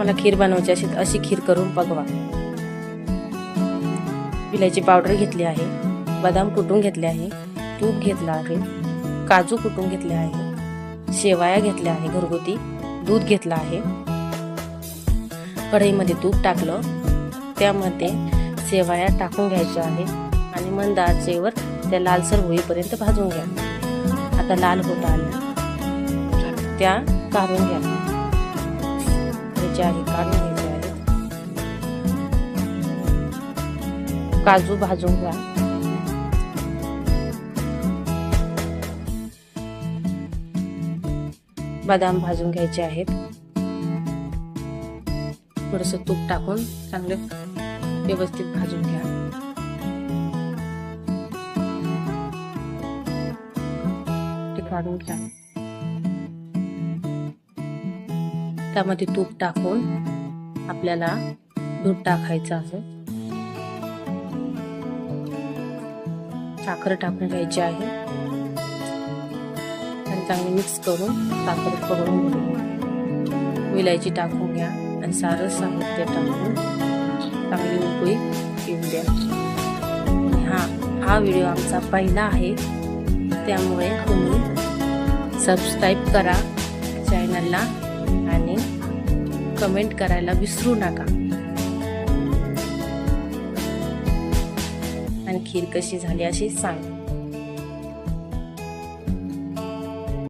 तुम्हाला खीर बनवायची असेल अशी खीर करून बघवा विलायची पावडर घेतली आहे बदाम कुटून घेतले आहे तूप घेतलं आहे काजू कुटून घेतले आहे शेवाया घेतल्या आहे घरगुती दूध घेतलं आहे. कढईमध्ये तूप टाकलं त्यामध्ये शेवाया टाकून घ्यायच्या आहे आणि मंद आचेवर त्या लालसर होईपर्यंत भाजून घ्या. आता लाल होत आल्या त्या काढून घ्या. घ्यायच्या आहे काढून घ्यायच्या आहेत काजू भाजून घ्या. बदाम भाजून घ्यायचे आहेत. थोडस तूप टाकून चांगले व्यवस्थित भाजून घ्या. ते काढून घ्या. त्यामध्ये तूप टाकून आपल्याला दूध टाकायचं आहे. साखर टाकून घ्यायची आहे. आणि चांगली मिक्स करून साखर करून घ्या विलायची टाकून घ्या. आणि सारं साहित्य टाकून चांगली उकळी येऊन द्या. हा हा व्हिडिओ आमचा पहिला आहे. त्यामुळे तुम्ही सबस्क्राईब करा. चॅनलला आणि कमेंट करायला विसरू नका. आणि खीर कशी झाली अशी सांगा.